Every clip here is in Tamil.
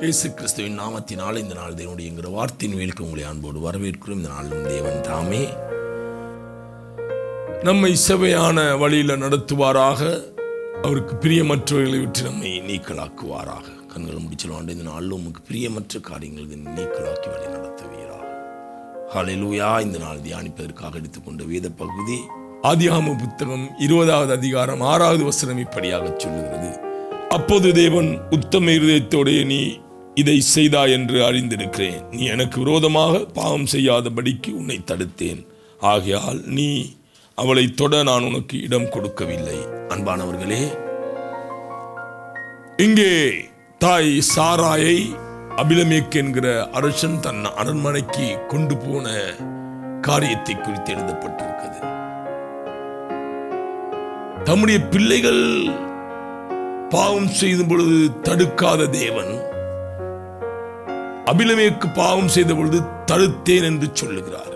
இயேசு கிறிஸ்துவின் நாமத்தினால் இந்த நாள் தேவனுடைய என்கிற வார்த்தையின் வேலுக்கு உங்களை அன்போடு வரவேற்கிறோம். இந்த நாளும் தேவன் தாமே. நம்மை செவையான வழியில் நடத்துவாராக. அவருக்கு பிரியமற்றவர்களை விட்டு நம்மை நீக்கலாக்குவாராக. கண்கள் முடிச்சலாண்டு இந்த நாளில் உமக்கு பிரியமற்ற காரியங்களை நீக்கலாக்கி வழி நடத்துவீராக. ஹalleluya. இந்த நாள் தியானிப்பதற்காக எடுத்துக்கொண்ட வேத பகுதி. ஆதியாம புத்தகம் இருபதாவது அதிகாரம் ஆறாவது வசனம் இப்படியாக சொல்லுகிறது. அப்போது தேவன் உத்தம இருதயத்தோடைய நீ இதை செய்தா என்று அறிந்திருக்கிறேன். நீ எனக்கு விரோதமாக பாவம் செய்யாதபடிக்கு உன்னை தடுத்தேன். ஆகையால் நீ அவளை தொட நான் உனக்கு இடம் கொடுக்கவில்லை. அன்பானவர்களே இங்கே தாய் சாராயை அபிலமேக் என்கிற அரசன் தன் அரண்மனைக்கு கொண்டு போன காரியத்தை குறித்து எழுதப்பட்டிருக்கிறது. தம்முடைய பிள்ளைகள் பாவம் செய்யும் பொழுது தடுக்காத தேவன் அபிலமேக்கு பாவம் செய்த பொழுது தடுத்தேன் என்று சொல்லுகிறார்.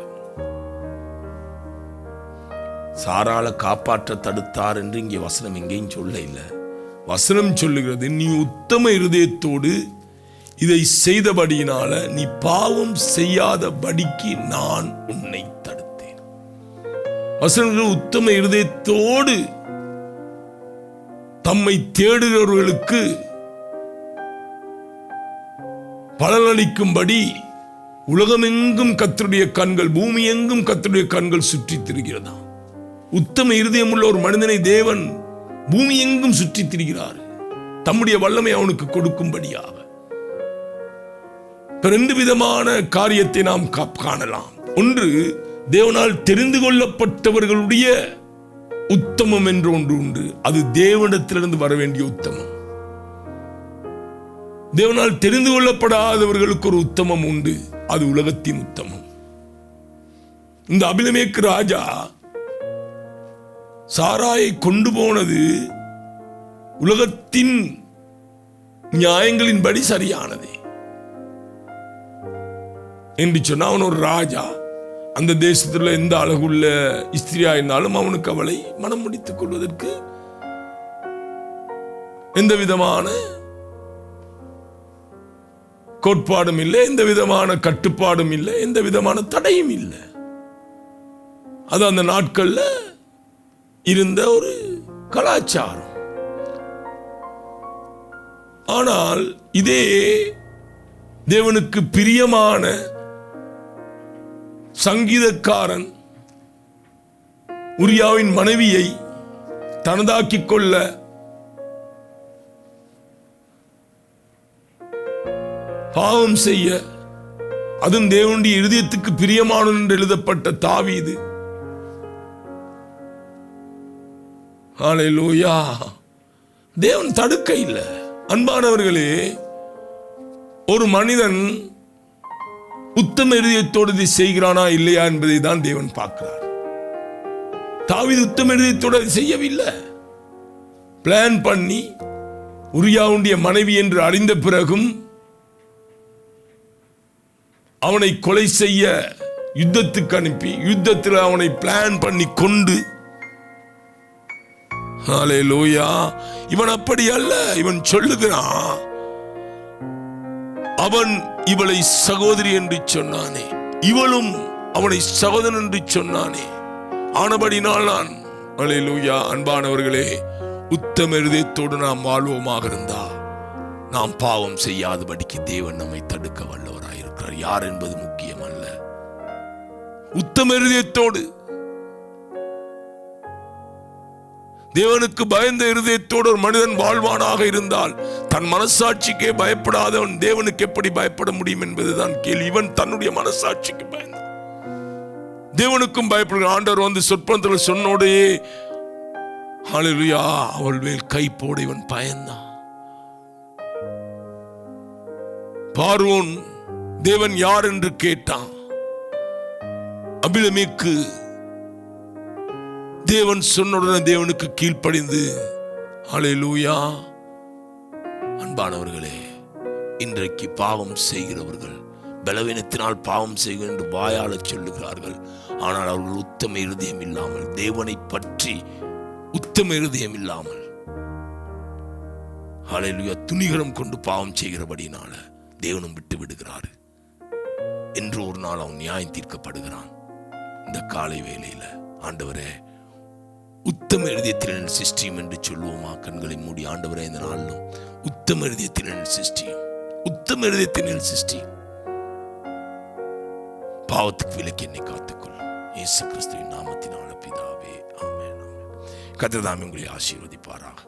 சாரால காப்பாற்ற தடுத்தார் என்று இங்கே வசனம் எங்கேயும் சொல்ல இல்லை. வசனம் சொல்லுகிறது நீ உத்தம இருதயத்தோடு இதை செய்தபடியினால நீ பாவம் செய்யாதபடிக்கு நான் உன்னை தடுத்தேன். வசனங்கள் உத்தம இருதயத்தோடு தம்மை தேடுகிறவர்களுக்கு பலனளிக்கும்படி உலகமெங்கும் கத்தருடைய கண்கள் பூமி எங்கும் கத்தருடைய கண்கள் சுற்றி திரிகிறதா உத்தம இருதயமுள்ள ஒரு மனிதனை தேவன் பூமி எங்கும் சுற்றி திரிகிறார் தம்முடைய வல்லமை அவனுக்கு கொடுக்கும்படியாக. ரெண்டு விதமான காரியத்தை நாம் காணலாம். ஒன்று தேவனால் தெரிந்து கொள்ளப்பட்டவர்களுடைய உத்தமம் என்று ஒன்று உண்டு. அது தேவனிடத்திலிருந்து வர வேண்டிய உத்தமம். தேவனால் தெரிந்து கொள்ளப்படாதவர்களுக்கு ஒரு உத்தமம் உண்டு. அது உலகத்தின் உத்தமம். இந்த அபிலமேக்கு ராஜா சாராயை கொண்டு போனது உலகத்தின் நியாயங்களின்படி சரியானது. என்று சொன்னால் அவன் ஒரு ராஜா. அந்த தேசத்தில் எந்த அழகுள்ள ஸ்திரியா இருந்தாலும் அவனுக்கு அவளை மனம் முடித்துக் கொள்வதற்கு எந்த விதமான கோட்பாடும் இல்லை எந்த விதமான கட்டுப்பாடும் இல்லை எந்த விதமான தடையும் இல்லை. அது அந்த நாட்களில் இருந்த ஒரு கலாச்சாரம். ஆனால் இதே தேவனுக்கு பிரியமான சங்கீதக்காரன் உரியாவின் மனைவியை தனதாக்கிக் கொள்ள பாவம் செய்ய. அதுவும் தேவனுடைய இருதயத்துக்கு பிரியமானவன் என்று எழுதப்பட்ட தாவீது ஹalleluya. தேவன் தடுக்க இல்லை. அன்பானவர்களே ஒரு மனிதன் உத்தம இருதயத்தோடு இதை செய்கிறானா இல்லையா என்பதை தான் தேவன் பார்க்கிறார். தாவி உத்தம இருதயத்தோடு அதை செய்யவில்லை. பிளான் பண்ணி உரியாவுடைய மனைவி என்று அறிந்த பிறகும் அவனை கொலை செய்ய யுத்தத்துக்கு அனுப்பி யுத்தத்தில் அவனை பிளான் பண்ணி கொண்டு. லோயா இவன் அப்படி அல்ல இவன் சொல்லுகிறான். அவன் இவளை சகோதரி என்று சொன்னானே. இவளும் அவனை சகோதரன் என்று சொன்னானே. ஆனபடினால் நான் லூயா அன்பானவர்களே உத்தம இருதயத்தோடு நாம் வாழ்வோமாக இருந்தா நாம் பாவம் செய்யாதபடிக்கு தேவன் நம்மை தடுக்க யார் என்பது முக்கியம் அல்ல உத்தம இருதயத்தோடு. தேவனுக்கு பயந்த இருதயத்தோடு ஒரு மனிதன் வாழ்வானாக இருந்தால் தன் மனசாட்சிக்கே பயப்படாதவன் தேவனுக்கு எப்படி பயப்பட முடியும் என்பதுதான் கேள்வி. இவன் தன்னுடைய மனசாட்சிக்கு பயந்தான் தேவனுக்கும் பயப்படுகிற ஆண்டவர் வந்து சொற்பந்தத்தில் சொன்னோடையே ஹalleluya அவள் மேல் கை போட இவன் பயந்தான். பார்வோன் தேவன் யார் என்று கேட்டான். அபிலமேக்கு தேவன் சொன்ன தேவனுக்கு கீழ்ப்படிந்து அலையலூயா அன்பானவர்களே இன்றைக்கு பாவம் செய்கிறவர்கள் பலவீனத்தினால் பாவம் செய்கிறோம் என்று வாயாளச் சொல்லுகிறார்கள். ஆனால் அவர்கள் உத்தம இருதயம் இல்லாமல் தேவனை பற்றி உத்தம இருதயம் இல்லாமல் ஹalleluya துணிகரம் கொண்டு பாவம் செய்கிறபடினால தேவனும் விட்டு விடுகிறார். என்று ஒரு நாள் அவன் நியாயம் தீர்க்கப்படுகிறான். இந்த காலை வேலையில் ஆண்டவரே உத்தம இருதயத்தின் சிஸ்டியும் என்று சொல்லுவோமா? கண்களை மூடி ஆண்டவரே இந்த நாளிலும் உத்தம இருதயத்தின் சிஸ்டியும் உத்தம இருதயத்தின் சிஸ்டியம் பாவத்துக்கு விலக்கி என்னை காத்துக்கொள்ளும் இயேசு கிறிஸ்துவின் நாமத்தினால பிதாவே ஆமே ஆமென். கத்திரதாமே உங்களை ஆசீர்வதிப்பாராக.